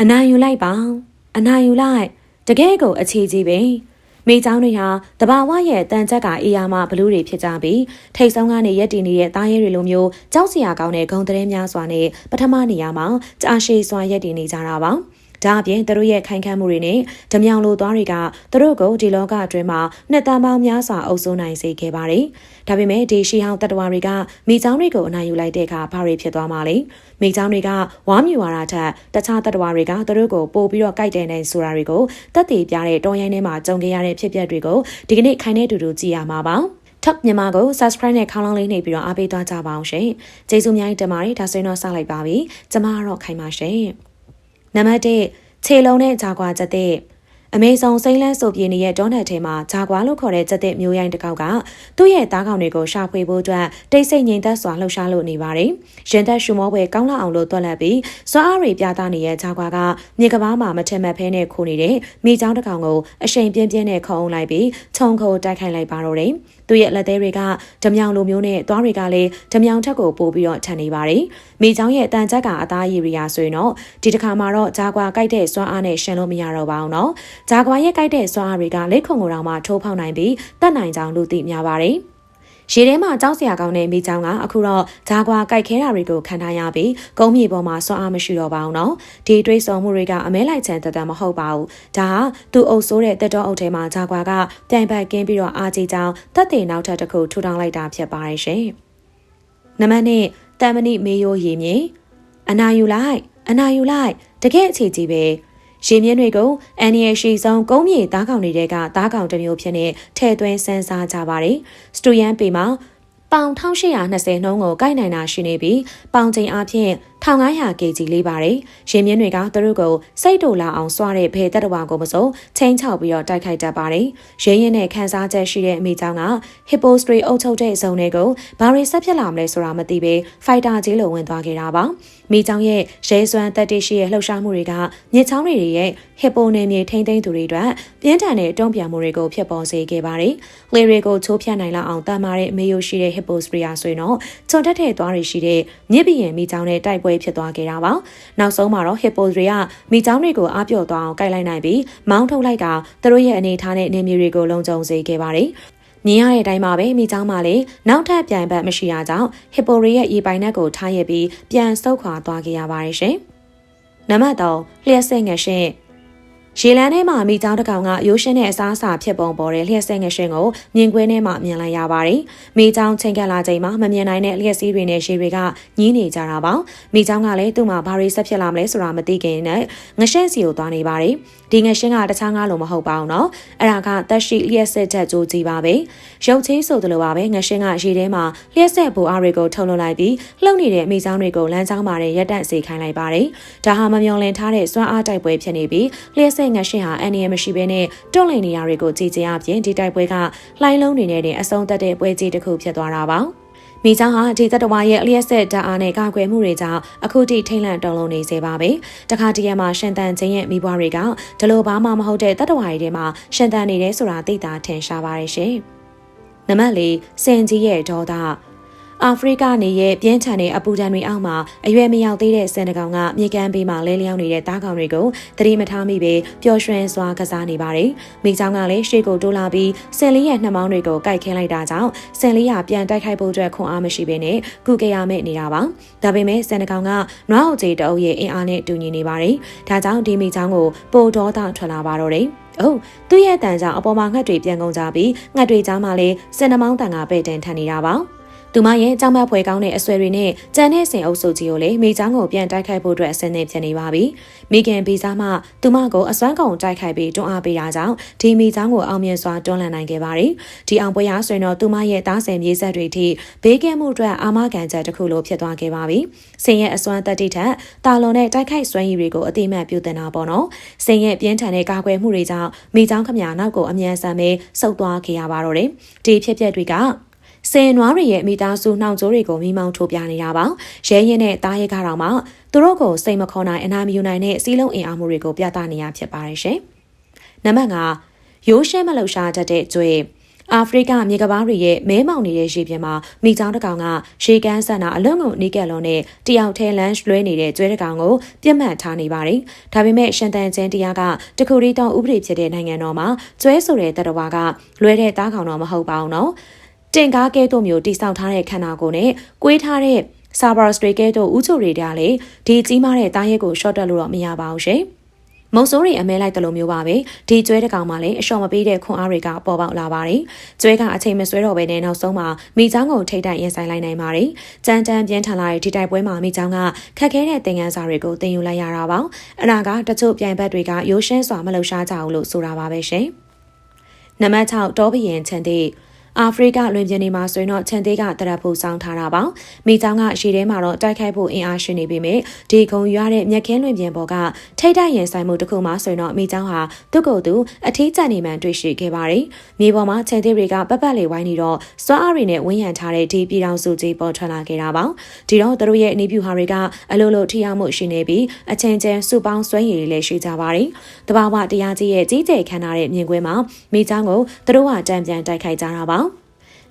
အနာယူလိုက်ပါအနာယူလိုက်တကယ်ကိုအခြေကြီးပဲမိเจ้าတွေဟာတဘာဝရဲ့တန်ချက်ကအေးရမဘလူးတွေဖြစ်ကြပြီးထိတ်ဆုံးကနေရက်တည်နေတဲ့သားရဲတွေလိုမျိုးကြောက်စရာကောင်းတဲ့ဂုံတရင်များစွာနဲ့ပထမနေရာမှာကြာရှည်စွာရက်တည်နေကြတာပါ ဒါအပြင်သူတို့ရဲ့ခိုင်ခန့်မှုတွေနဲ့ဓမြောင်လိုသွားတွေကသူတို့ကိုဒီလောကအတွင်းမှာနှစ်တန်းပေါင်းများစွာအုပ်စိုးနိုင်စေခဲ့ပါတယ်။ဒါပေမဲ့ဒီရှီဟောင်းတတဝါတွေကမိချောင်းတွေကိုအနိုင်ယူလိုက်တဲ့အခါဘာတွေဖြစ်သွားမှာလဲ။မိချောင်းတွေကဝါမြူဝါဒထက်တခြားတတဝါတွေကသူတို့ကိုပို့ပြီးတော့ကြိုက်တယ်နေဆိုတာတွေကိုတက်တည်ပြတဲ့တော်ရိုင်းထဲမှာကြုံခဲ့ရတဲ့ဖြစ်ပျက်တွေကိုဒီကနေ့ခိုင်တဲ့တူတူကြည့်ရမှာပါ။ Top မြန်မာကို Subscribe နဲ့ခေါင်းလောင်းလေးနှိပ်ပြီးတော့အားပေးသွားကြပါအောင်ရှင်။ကျေးဇူးအများကြီးတင်ပါတယ်ဒါဆိုရင်တော့စလိုက်ပါပြီ။ကျွန်မကတော့ခိုင်ပါရှင်။ နံပါတ်1ခြေလုံးနဲ့ဂျာကွာချက်တဲ့အမေဇုံစိမ့်လန်းဆိုပြေနေတဲ့ဒေါနယ်ထဲမှာဂျာကွာလို့ခေါ်တဲ့ချက်တဲ့မျိုးရိုင်းတစ်ကောက်ကသူ့ရဲ့သားကောင်တွေကိုရှာဖွေဖို့အတွက်တိတ်ဆိတ်ငြိမ်သက်စွာလှုပ်ရှားလို့နေပါတယ်။ရင်သက်ရှူမောပွဲကောင်းလာအောင်လို့တွက်လက်ပြီးစွမ်းအားတွေပြသနေတဲ့ဂျာကွာကမြေကဘာမှာမထင်မှတ်ဖဲနဲ့ခိုးနေတဲ့မိချောင်းတစ်ကောင်ကိုအရှိန်ပြင်းပြင်းနဲ့ခုံအောင်လိုက်ပြီးခြုံခုံတိုက်ခိုက်လိုက်ပါတော့တယ်။ သူ့ရဲ့လက်သေးတွေကဓမြောင်လိုမျိုးနဲ့သွားတွေကလည်းဓမြောင်ထက်ကိုပို့ပြီးတော့ထန်နေပါတယ်။မိချောင်းရဲ့အတန်ချက်ကအသားရည်ရီယာဆိုရင်တော့ဒီတစ်ခါမှာတော့ဂျာကွာကြိုက်တဲ့စွမ်းအားနဲ့ရှင်လို့မရတော့ပါဘူးနော်။ဂျာကွာရဲ့ကြိုက်တဲ့စွမ်းအားတွေကလက်ခုံကိုတောင်မှထိုးဖောက်နိုင်ပြီးတတ်နိုင်ကြောင်းလူသိများပါတယ်။ ရေထဲမှာကြောက်စရာကောင်းတဲ့မိချောင်းကအခုတော့ဂျာကွာကြိုက်ခဲတာတွေကိုခံထားရပြီးကုန်းမြေပေါ်မှာစွမ်းအားမရှိတော့ပါဘူးနော်ဒီတွေးဆောင်မှုတွေကအမဲလိုက်ချန်တတမဟုတ်ပါဘူးဒါဟာသူ့အုပ်ဆိုးတဲ့တက်တော်အုပ်ထဲမှာဂျာကွာကပြိုင်ပတ်ကင်းပြီးတော့အာကြီးကြောင်တက်တဲ့နောက်ထပ်တစ်ခုထူထောင်လိုက်တာဖြစ်ပါတယ်ရှင်နံပါတ်1တမ်မဏိမေယိုရေမြေအနာယူလိုက်အနာယူလိုက်တကယ်အခြေကြီးပဲ ရေမြင့်တွေကိုအန်နီယရှိဆုံးကုန်းမြေသားကောင်တွေကသားကောင်တစ်မျိုးဖြစ်နေထဲသွင်းစမ်းစားကြပါတယ်။စတူယန်ပေမှာပေါင်1820နှုန်းကိုကိုက်နိုင်တာရှိနေပြီးပေါင်ချိန်အားဖြင့်1500 kg လေးပါတယ်။ရင်မြင့်တွေကသူတို့ကိုစိတ်တူလာအောင်စွာတဲ့ဖေတက်တဝါကိုမစုံချင်းချောက်ပြီးတော့တိုက်ခိုက်တတ်ပါတယ်။ရင်းရင်နဲ့ခန်းစားချက်ရှိတဲ့အမိကြောင့်က Hippostry အုပ်ချုပ်တဲ့ဇုံတွေကိုဘာတွေဆက်ဖြစ်လာမလဲဆိုတာမသိဘဲဖိုက်တာကြီးလိုဝင်သွားခဲ့တာပါ။မိကြောင့်ရဲ့ရဲစွမ်းတက်တိရှိရဲ့လှုပ်ရှားမှုတွေကမြစ်ချောင်းတွေရဲ့ Hippo နယ်မြေထိမ့်သိမ်းသူတွေအတွက်ပြင်းထန်တဲ့တုံ့ပြန်မှုတွေကိုဖြစ်ပေါ်စေခဲ့ပါတယ်။လေတွေကိုချိုးဖြတ်နိုင်လောက်အောင်တတ်မာတဲ့မေယိုရှိတဲ့ Hippostry ဆိုရင်တော့ချွန်တက်တဲ့သွားတွေရှိတဲ့မြစ်ဘီရင်မိကြောင့်နဲ့တိုက်ပွဲဖြစ်သွားခဲ့တာပါနောက်ဆုံးမှာတော့ hippo တွေကမိချောင်းတွေကိုအားပြော့သွားအောင်ကိုက်လိုက်နိုင်ပြီးမောင်းထုတ်လိုက်ကသူတို့ရဲ့အနေထားနဲ့နေမျိုးတွေကိုလုံခြုံစေခဲ့ပါတယ်မြင်ရတဲ့အတိုင်းပါပဲမိချောင်းမှလည်းနောက်ထပ်ပြိုင်ဘက်မရှိတာကြောင့်ဟစ်ပိုရီရဲ့ရေပိုင်နက်ကိုထားရပြီးပြန်ဆုတ်ခွာသွားခဲ့ရပါတယ်ရှင်။နံပါတ်3လျှက်စိတ်ငရှင် ရေလန်းထဲမှာမိချောင်းတစ်ကောင်ကရိုးရှင်းတဲ့အစားအစာဖြစ်ပုံပေါ်တဲ့လျှက်စက်ငရှင်းကိုမြင်ကွင်းထဲမှာမြင်လိုက်ရပါတယ်။မိချောင်းချိန်ကပ်လာချိန်မှာမမြင်နိုင်တဲ့လျှက်စီးတွေနဲ့ရေတွေကညင်းနေကြတာပါ။မိချောင်းကလည်းသူ့မှာဘာတွေဆက်ဖြစ်လာမလဲဆိုတာမသိခင်နဲ့ငရှင်းစီကိုသွားနေပါတယ်။ဒီငရှင်းကတခြားငါလိုမဟုတ်ပါဘူးနော်။အဲ့ဒါကတက်ရှိလျှက်စက်ချက်ကြိုးကြီးပါပဲ။ရုပ်ချင်းဆိုသလိုပါပဲငရှင်းကရေထဲမှာလျှက်စက်ဘူအားတွေကိုထုတ်လွှတ်လိုက်ပြီးလှုပ်နေတဲ့မိချောင်းတွေကိုလမ်းကြောင်းမှာရက်တက်စေခိုင်းလိုက်ပါတယ်။ဒါဟာမမျော်လင့်ထားတဲ့စွမ်းအားတိုက်ပွဲဖြစ်နေပြီးလျှက်စက်ငရှင်းဟာအန်နီယမရှိဘဲနဲ့တွန့်လည်နေရတွေကိုကြည်ကြအပြင်ဒီတိုက်ပွဲကလှိုင်းလုံးနေတဲ့အဆုံးသက်တဲ့ပွဲကြီးတစ်ခုဖြစ်သွားတာပါ။မိချောင်းဟာဒီတတဝါရဲ့အလျက်ဆက်ဓာတ်အားနဲ့ကာကွယ်မှုတွေကြောင့်အခုထိထိတ်လန့်တုန်လှုပ်နေစေပါပဲ။တခါတရံမှာရှင်တန်ချင်းရဲ့မိဘတွေကဒီလိုဘာမှမဟုတ်တဲ့တတဝါတွေထဲမှာရှင်တန်နေတယ်ဆိုတာသိတာထင်ရှားပါတယ်ရှင်။နံပါတ်၄စင်ကြီးရဲ့ဒေါသ အာဖရိကနေရဲ့ပြင်းထန်တဲ့အပူဒဏ်တွေအောက်မှာအရွယ်မရောက်သေးတဲ့စင်တကောင်ကမြေကမ်းဘေးမှာလဲလျောင်းနေတဲ့တားကောင်တွေကိုသတိမထားမိပဲပျော်ရွှင်စွာကစားနေပါတယ်။မိချောင်းကလည်းရှေ့ကိုတိုးလာပြီးစင်လေးရဲ့နှမောင်းတွေကိုကိုက်ခင်းလိုက်တာကြောင့်စင်လေးကပြန်တိုက်ခိုက်ဖို့အတွက်ခွန်အားမရှိဘဲနဲ့ကုကရမဲ့နေတာပါ။ဒါပေမဲ့စင်တကောင်ကနွားအောင်ကြီးတအုပ်ရဲ့အင်အားနဲ့တူညီနေပါတယ်။ဒါကြောင့်ဒီမိချောင်းကိုပိုတော်တာထွက်လာပါတော့တယ်။အိုးသူ့ရဲ့တန်ကြောင့်အပေါ်မှာငှက်တွေပြန်ကုန်ကြပြီးငှက်တွေကြားမှာလည်းစင်နှမောင်းတန်ကပဲ့တင်ထန်နေတာပါ။ သူမရဲ့ကြောင်မဖွဲကောင်းတဲ့အဆွဲတွေနဲ့ကြံတဲ့စင်အုပ်စုကြီးကိုလည်းမိချောင်းကိုပြန်တိုက်ခိုက်ဖို့အတွက်အဆင်သင့်ဖြစ်နေပါပြီ။မိခင်ဗီဇာမှသူမကိုအစွမ်းကုန်တိုက်ခိုက်ပြီးတွန်းအားပေးတာကြောင့်ဒီမိချောင်းကိုအောင်မြင်စွာတွန်းလှန်နိုင်ခဲ့ပါတယ်။ဒီအောင်ပွဲရဆိုရင်တော့သူမရဲ့တားဆင်မြေဆက်တွေထိဘေးကင်းမှုအတွက်အာမခံချက်တစ်ခုလိုဖြစ်သွားခဲ့ပါပြီ။စင်ရဲ့အစွမ်းတက်တိထက်တာလွန်တဲ့တိုက်ခိုက်စွမ်းရည်တွေကိုအတိမတ်ပြုတင်တာပေါ့နော်။စင်ရဲ့ပြင်းထန်တဲ့ကာကွယ်မှုတွေကြောင့်မိချောင်းခမရနောက်ကိုအမြန်ဆန်ပဲဆုတ်သွားခဲ့ရပါတော့တယ်။ဒီဖြစ်ပျက်တွေက စင်နွားတွေရဲ့မိသားစုနှောင်ကြိုးတွေကိုမိမောင်းထိုးပြနေတာပါရဲရင်နဲ့တားရဲကတော့မှသူတို့ကိုစိတ်မခေါ်နိုင်အနာမယူနိုင်တဲ့စီးလုံးအင်အားမှုတွေကိုပြသနေရဖြစ်ပါတယ်ရှင်နံပါတ်5ရိုးရှဲမလှူရှားတတ်တဲ့ကျွေးအာဖရိကမြေကမ်းပါးတွေရဲ့မဲမောင်နေတဲ့ရေပြင်မှာမိချောင်းတစ်ကောင်ကရေကန်းဆန်တာအလွန်ကိုနီးကက်လွန်နဲ့တယောက်ထဲလမ်းလွဲနေတဲ့ကျွဲတစ်ကောင်ကိုပြစ်မှတ်ထားနေပါတယ်။ဒါပေမဲ့ရှန်တန်ကျန်းတရားကတခုရီတောင်ဥပဒေဖြစ်တဲ့နိုင်ငံတော်မှာကျွဲဆိုတဲ့တတဝါကလွဲတဲ့သားကောင်တော့မဟုတ်ပါဘူးနော်။ တင်ကားကဲတို့မျိုးတိစောက်ထားတဲ့ခန္ဓာကိုယ်နဲ့ကွေးထားတဲ့ဆာဘာစထရီကဲတို့ဥချိုတွေကလေဒီကြီးမားတဲ့တားရဲကိုရှော့တက်လို့တော့မရပါဘူးရှင်။မုံစိုးတွေအမဲလိုက်တလို့မျိုးပါပဲဒီကျွဲတကောင်မှလည်းအလျှော်မပေးတဲ့ခွန်အားတွေကပေါ်ပေါက်လာပါတယ်ကျွဲကအချိန်မဆွဲတော့ဘဲနဲ့နောက်ဆုံးမှာမိချောင်းကိုထိတ်တိုက်ရင်ဆိုင်လိုက်နိုင်ပါတယ်ကြမ်းကြမ်းပြင်းထန်လာတဲ့ဒီတိုက်ပွဲမှာမိချောင်းကခက်ခဲတဲ့သင်ခန်းစာတွေကိုသင်ယူလိုက်ရတာပါအနာကတချို့ပြိုင်ဘက်တွေကရိုးရှင်းစွာမလှုပ်ရှားကြဘူးလို့ဆိုတာပါပဲရှင်နံပါတ်6တောဘရင်ချန်တဲ့ အာဖရိကလွင်ပြင်တွေမှာဆိုရင်တော့ချန်သေးကတရက်ဖို့စောင်းထားတာပါမိချောင်းကရှေ့ထဲမှာတော့တိုက်ခိုက်ဖို့အင်အားရှိနေပေမဲ့ဒီခုံရွာတဲ့မြက်ခင်းလွင်ပြင်ပေါ်ကထိတ်တိုက်ရင်ဆိုင်မှုတစ်ခုမှဆိုရင်တော့မိချောင်းဟာသူ့ကိုယ်သူအထီးကျန်နေမှန်တွေ့ရှိခဲ့ပါတယ်မြေပေါ်မှာချန်သေးတွေကပတ်ပတ်လေးဝိုင်းနေတော့စွမ်းအားတွေနဲ့ဝန်းရံထားတဲ့ဒီပြည်တော်စုကြီးပေါ်ထွက်လာခဲ့တာပါဒီတော့သူတို့ရဲ့အနီးပြူဟာတွေကအလိုလိုထိရောက်မှုရှိနေပြီးအချင်းချင်းစုပေါင်းစွမ်းရည်တွေလည်းရှိကြပါတယ်တဘာဝတရားကြီးရဲ့ကြီးကျယ်ခမ်းနားတဲ့မြင်ကွင်းမှာမိချောင်းကိုသူတို့ကတံပြန်တိုက်ခိုက်ကြတာပါ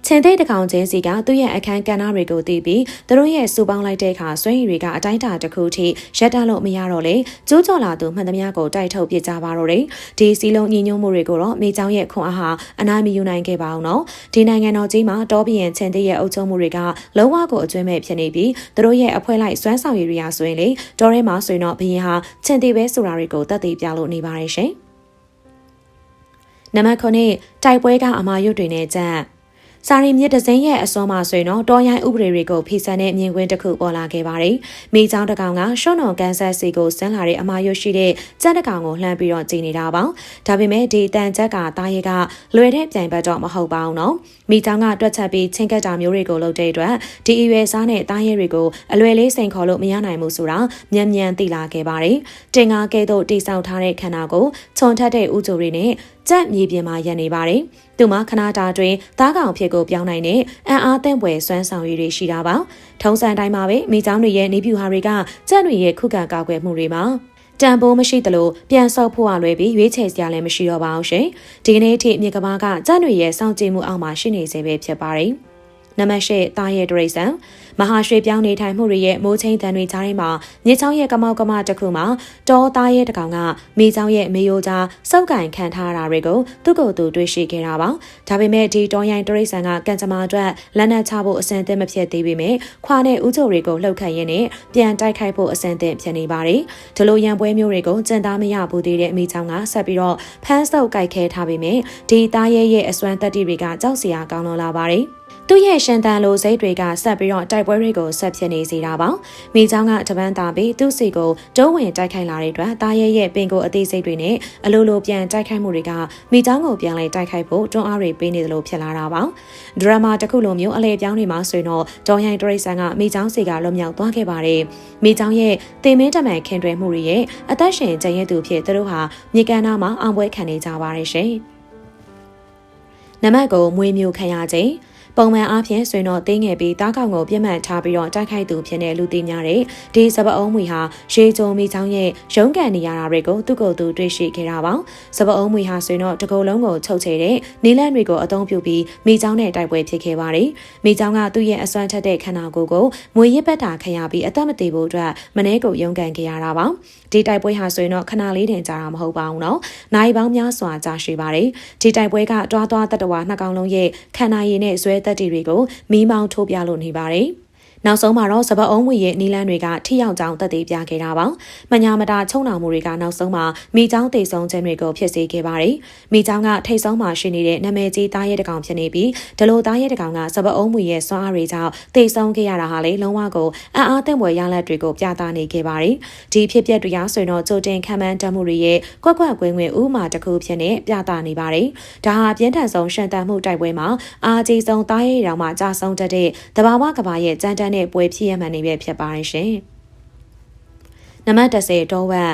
ချင်တဲ့တကောင်ချင်းစီကသူ့ရဲ့အခန်းကဏ္ဍတွေကိုသိပြီးသူတို့ရဲ့စူပေါင်းလိုက်တဲ့အခါစွမ်းရည်တွေကအတိုင်းအတာတစ်ခုထိရက်တလို့မရတော့လေကျိုးကျော်လာသူမှန်သမျှကိုတိုက်ထုတ်ပြကြပါတော့တယ်ဒီစီလုံးညီညွတ်မှုတွေကိုတော့မိချောင်းရဲ့ခွန်အားဟာအနိုင်မယူနိုင်ခဲ့ပါဘူးနော်ဒီနိုင်ငံတော်ကြီးမှာတောပြည်ရင်ချင်တဲ့ရဲ့အုပ်ချုပ်မှုတွေကလုံးဝကိုအကျွမ်းမဲ့ဖြစ်နေပြီးသူတို့ရဲ့အဖွဲ့လိုက်စွမ်းဆောင်ရည်တွေရာဆိုရင်လေတော်ထဲမှာဆိုရင်တော့ဘရင်ဟာချင်တဲ့ပဲဆိုတာတွေကိုတတ်သိပြလို့နေပါတယ်ရှင်နံပါတ်9တိုက်ပွဲကအမာရွတ်တွေနဲ့ကြံ့ စာရီမြစ်ဒဇင်းရဲ့အစွန်းမှာဆိုရင်တော့တော်ရိုင်းဥပဒေတွေကိုဖိစံတဲ့မြင်ကွင်းတစ်ခုပေါ်လာခဲ့ပါတယ်။မိချောင်းတကောင်ကရှော့နော်ကန်ဆတ်စီကိုဆင်းလာတဲ့အမာရွရှိတဲ့ကြက်တကောင်ကိုလှမ်းပြီးတော့ကြည်နေတာပါ။ဒါပေမဲ့ဒီတန်ချက်ကတားရဲကလွယ်တဲ့ပြိုင်ဘက်တော့မဟုတ်ပါဘူးနော်။မိချောင်းကတွက်ချက်ပြီးချင်းကက်တာမျိုးတွေကိုလုပ်တဲ့အတွက်ဒီအရွယ်စားနဲ့တားရဲတွေကိုအလွယ်လေးစိန်ခေါ်လို့မရနိုင်ဘူးဆိုတာမြန်မြန်သိလာခဲ့ပါတယ်။တင်ကားကဲသို့တိဆောက်ထားတဲ့ခန္ဓာကိုခြုံထက်တဲ့ဥကြိုတွေနဲ့ကြက်မြေပြင်မှာရပ်နေပါတယ်။သူမှာခနာတာတွင်သားကောင်ဖြစ်ကိုပြောင်းနိုင်တဲ့အံ့အားသင့်ဖွယ်စွမ်းဆောင်ရည်တွေရှိတာပါ။ထုံးစံတိုင်းမှာပဲမိချောင်းတွေရဲ့နေပြူဟာတွေကကြက်တွေရဲ့ခုခံကာကွယ်မှုတွေမှာ တန်ဖိုးမရှိသလိုပြန်ဆောက်ဖို့အလွယ်ပြီးရွေးချယ်စရာလည်းမရှိတော့ပါအောင်ရှင်။ဒီကနေ့ထိမြေကမားကကြက်တွေရဲ့စောင့်ကြည့်မှုအောက်မှာရှိနေစေပဲဖြစ်ပါတယ်။ နံပါတ်၈တာရဲ့ဒရိစံမဟာရွှေပြောင်းနေထိုင်မှုတွေရဲ့မိုးချင်းတန်တွေကြားထဲမှာမြေချောင်းရဲ့ကမောက်ကမတစ်ခုမှာတောသားရဲ့တကောင်ကမိချောင်းရဲ့မေယိုကြားစောက်ကင်ခံထားတာတွေကိုသူ့ကိုယ်သူတွေ့ရှိခဲ့တာပါဒါပေမဲ့ဒီတောရိုင်းဒရိစံကကံကြမ္မာအတွက်လက်နက်ချဖို့အစင်သင့်မဖြစ်သေးပေမဲ့ခွာနဲ့ဥချုပ်တွေကိုလှုပ်ခတ်ရင်းနဲ့ပြန်တိုက်ခိုက်ဖို့အစင်သင့်ဖြစ်နေပါတယ်ဒီလိုရန်ပွဲမျိုးတွေကိုကြံသားမရဘူးသေးတဲ့မိချောင်းကဆက်ပြီးတော့ဖမ်းဆုပ်ကြိုက်ခဲထားပေမဲ့ဒီသားရဲ့ရဲ့အစွမ်းတက်တီတွေကကြောက်စရာကောင်းတော့လာပါတယ် သူ့ရဲ့ရှန်တန်လိုစိတ်တွေကဆက်ပြီးတော့တိုက်ပွဲတွေကိုဆက်ဖြစ်နေစေတာပါ။မိချောင်းကတပန်းတာပြီးသူ့စီကိုတုံးဝင်တိုက်ခိုက်လာတဲ့အတွက်တာရဲရဲ့ပင်ကိုအသေးစိတ်တွေနဲ့အလိုလိုပြန်တိုက်ခိုက်မှုတွေကမိချောင်းကိုပြန်လဲတိုက်ခိုက်ဖို့တွန်းအားတွေပေးနေသလိုဖြစ်လာတာပါ။ဒရမာတစ်ခုလိုမျိုးအလဲပြောင်းနေမှာဆိုရင်တော့ဒေါ်ရိုင်တရိတ်ဆန်ကမိချောင်းစီကလွတ်မြောက်သွားခဲ့ပါတယ်။မိချောင်းရဲ့တင်မင်းတမန်ခင်တွယ်မှုတွေရဲ့အသက်ရှင်ကျန်ရည်သူဖြစ်သူတို့ဟာမြေကန်နာမှာအောင်ပွဲခံနေကြပါတယ်ရှင်။ နမတ်ကိုမွေးမျိုးခံရခြင်းပုံမှန်အားဖြင့်ဆွေတော့တင်းငယ်ပြီးတားကောင်ကိုပြစ်မှတ်ထားပြီးတော့တိုက်ခိုက်သူဖြစ်တဲ့လူသိများတဲ့ဒီစပအုံးမွေဟာရေကြုံမိချောင်းရဲ့ရုံးကန်နေရတာတွေကိုသူ့ကိုယ်သူတွေ့ရှိခဲ့တာပါစပအုံးမွေဟာဆွေတော့တကုံလုံးကိုချုပ်ချယ်တဲ့နီလန်တွေကိုအသုံးပြုပြီးမိချောင်းနဲ့တိုက်ပွဲဖြစ်ခဲ့ပါတယ်မိချောင်းကသူ့ရဲ့အစွမ်းထက်တဲ့ခန္ဓာကိုယ်ကိုမွေရစ်ပတ်တာခံရပြီးအသက်မသေးဖို့အတွက်မနှဲကိုရုံးကန်ခဲ့ရတာပါဒီတိုက်ပွဲဟာဆိုရင်တော့ခဏလေးတင်ကြာတာမဟုတ်ပါဘူးနော်။နိုင်ပေါင်းများစွာကြာရှည်ပါတယ်။ဒီတိုက်ပွဲကတွားတွားတတဝါနှစ်ကောင်လုံးရဲ့ခန္ဓာရည်နဲ့ဇွဲတက်တီတွေကိုမီးမောင်းထိုးပြလို့နေပါတယ်။ နောက်ဆုံးမှာတော့စပတ်အုံးဝီရဲ့နီလန်းတွေကထိရောက်ကြောင်းသက်သေပြခဲ့တာပါ။မညာမတာချုံနာမှုတွေကနောက်ဆုံးမှာမိချောင်းတိတ်ဆုံးခြင်းတွေကိုဖြစ်စေခဲ့ပါတယ်။မိချောင်းကထိတ်ဆုံးမှာရှိနေတဲ့နာမည်ကြီးသားရဲတကောင်ဖြစ်နေပြီးဒလိုသားရဲတကောင်ကစပတ်အုံးဝီရဲ့စွမ်းအားတွေကြောင့်တိတ်ဆုံးခဲ့ရတာဟာလေလုံးဝကိုအံ့အားသင့်ဖွယ်ရလဒ်တွေကိုပြသနေခဲ့ပါတယ်။ဒီဖြစ်ပျက်တွေကဆိုရင်တော့ကြိုတင်ခံမှန်းတမှုတွေရဲ့ကွက်ကွက်ကွင်းကွင်းဥမာတစ်ခုဖြစ်နေပြသနေပါတယ်။ဒါဟာပြင်းထန်ဆုံးရှန်တန်မှုတိုက်ပွဲမှာအာကြီးဆုံးသားရဲတောင်မှကြာဆုံးတတ်တဲ့တဘာဝကဘာရဲ့ကြမ်းတမ်းတဲ့ပွဲဖြစ်ရမှန်နေပဲဖြစ်ပါတယ်ရှင်။နံပါတ်30တောဝက်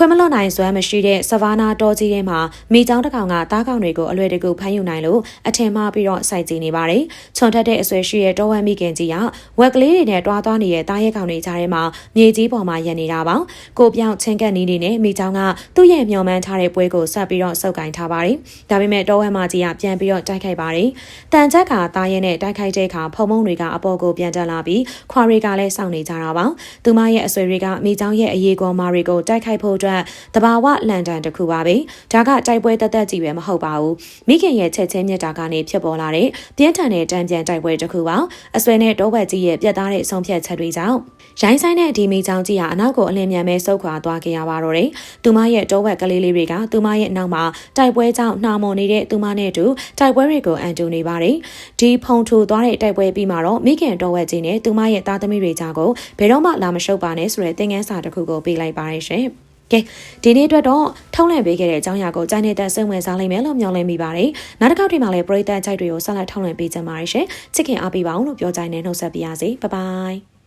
ခွခွင့်မလွတ်နိုင်စွမ်းမရှိတဲ့ဆဗာနာတောကြီးထဲမှာမိချောင်းတစ်ကောင်ကတားကောင်တွေကိုအလွယ်တကူဖမ်းယူနိုင်လို့အထင်မှားပြီးတော့စိုက်ကြည့်နေပါတယ်။ချွန်ထက်တဲ့အဆွဲရှိတဲ့တောဝမ်မိခင်ကြီးကဝက်ကလေးတွေနဲ့တွားသွားနေတဲ့တားရဲကောင်တွေကြားထဲမှာမြေကြီးပေါ်မှာရက်နေတာပါ။ကိုပြောင်ချင်းကပ်နီးနေနဲ့မိချောင်းကသူ့ရဲ့မျော်မှန်းထားတဲ့ပွဲကိုဆက်ပြီးတော့စုပ်ကင်ထားပါတယ်။ဒါပေမဲ့တောဝမ်မကြီးကပြန်ပြီးတော့တိုက်ခိုက်ပါတယ်။တန်ချက်ကတားရဲနဲ့တိုက်ခိုက်တဲ့အခါဖုံမုံတွေကအပေါ်ကိုပြန်တက်လာပြီးခွာတွေကလည်းစောင့်နေကြတာပါ။သူမရဲ့အဆွဲတွေကမိချောင်းရဲ့အရေးကောမာတွေကိုတိုက်ခိုက်ဖို့အတွက်တဘာဝလန်တန်တစ်ခုပါပဲဒါကတိုက်ပွဲတက်တက်ကြီးပဲမဟုတ်ပါဘူးမိခင်ရဲ့ချက်ချင်းမြတ်တာကနေဖြစ်ပေါ်လာတဲ့ပြင်းထန်တဲ့တံပြန်တိုက်ပွဲတစ်ခုပါအဆွဲနဲ့တောဝက်ကြီးရဲ့ပြတ်သားတဲ့ဆုံးဖြတ်ချက်တွေကြောင့်ရိုင်းဆိုင်တဲ့ဒီမိချောင်းကြီးဟာအနောက်ကိုအလင်းမြန်မဲ့ဆုတ်ခွာသွားခဲ့ရပါတော့တယ်သူမရဲ့တောဝက်ကလေးလေးတွေကသူမရဲ့အနောက်မှာတိုက်ပွဲကြောင့်နှာမွန်နေတဲ့သူမနဲ့အတူတိုက်ပွဲတွေကိုအန်တူနေပါတယ်ဒီဖုံထူသွားတဲ့တိုက်ပွဲပြီးမှတော့မိခင်တောဝက်ကြီးနဲ့သူမရဲ့သားသမီးတွေကြားကိုဘယ်တော့မှလာမရှုပ်ပါနဲ့ဆိုတဲ့သင်ခန်းစာတစ်ခုကိုပေးလိုက်ပါတယ်ရှင် ကဲဒီနေ့အတွက်တော့ထုံးလန့်ပေးခဲ့တဲ့အကြောင်းအရာကိုကြိုင်းနေတဲ့စိတ်ဝင်စားလိမ့်မယ်လို့မျှော်လင့်မိပါတယ်။နောက်တစ်ခေါက်ဒီမှာလည်းပရိသတ်အကြိုက်တွေကိုဆက်လက်ထုံးလန့်ပေးကြပါရရှင်။ချစ်ခင်အားပေးပါအောင်လို့ပြောကြိုင်းနေနှုတ်ဆက်ပြရစီ။ဘိုင်ဘိုင်